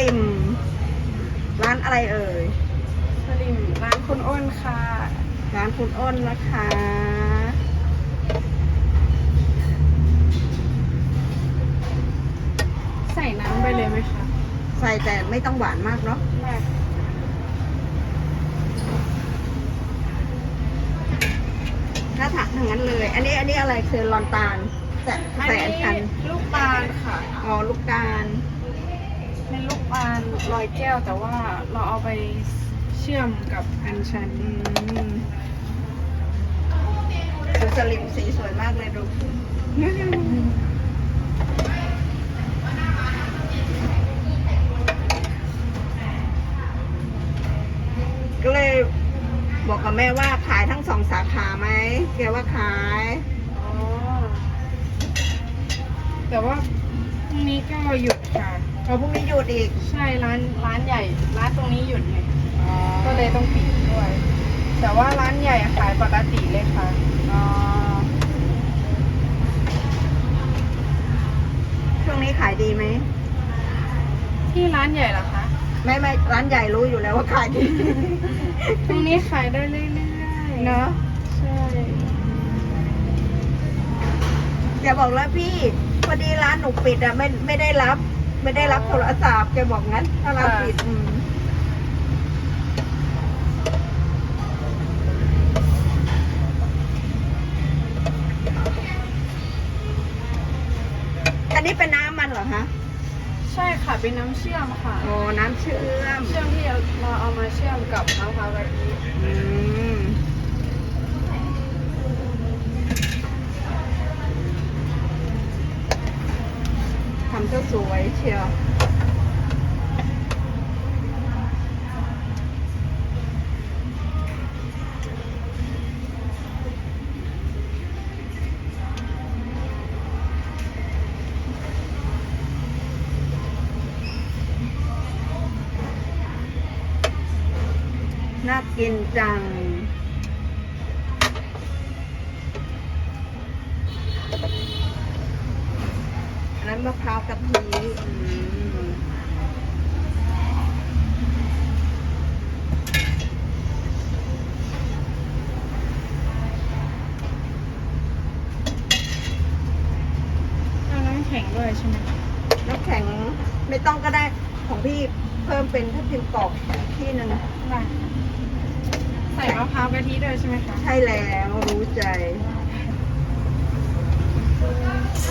ลิม ร้านอะไรเอ่ยสลิมร้านคุณอ้นค่ะ ร้านคุณอ้นนะคะ ใส่น้ำไปเลยไหมคะใส่แต่ไม่ต้องหวานมากเนาะได้ถ้าถักทั้งนั้นเลย อันนี้อันนี้อะไรคือลอนตาลแต่อันแต่อันชันนี้ลูกตาลค่ะ อ๋อลูกตาลเป็นลูกตา ลลอยแก้วแต่ว่าเราเอาไปเชื่อมกับอัญชันอืมดูสลิมสีสวยมากเลยดูก็เลยบอกกับแม่ว่าขายทั้งสองสาขาไหมแกว่าขายอ๋อแต่ว่า พรุ่งนี้ก็หยุดค่ะพอพรุ่งนี้หยุดอีก ใช่ร้านร้านใหญ่ ร้านตรงนี้หยุดไงอ๋อก็เลยต้องปิดด้วย แต่ว่าร้านใหญ่ขายปกติเลยค่ะ อ๋อช่วงนี้ขายดีไหม ที่ร้านใหญ่เหรอคะไม่ไม่ร้านใหญ่รู้อยู่แล้วว่าขายดี ตรงนี้ขายได้เรื่อยๆ เนอะ กบอกแล้วพี่พอดีร้านหนูปิดอะไม่ไม่ได้รับ ไม่ได้รับโทรศัพท์แกบอกงั้นถ้าร้านปิดอืมอันนี้เป็นน้ำมันเหรอคะใช่ค่ะเป็นน้ำเชื่อมค่ะ โอ้น้ำเชื่อมเชื่อมที่เราเอามาเชื่อมกับมะพร้าวกะทิอืม ทำเจ้าสวยเชียวน่ากินจัง มะพร้าวกะทิอืมเอาน้ำแข็งด้วยใช่ไหมคะน้ำแข็งไม่ต้องก็ได้ของพี่เพิ่มเป็นทับทิมกรอบอีกที่หนึ่งได้ค่ะใส่มะพร้าวกะทิด้วยใช่ไหมคะ ใช่แล้วรู้ใจอ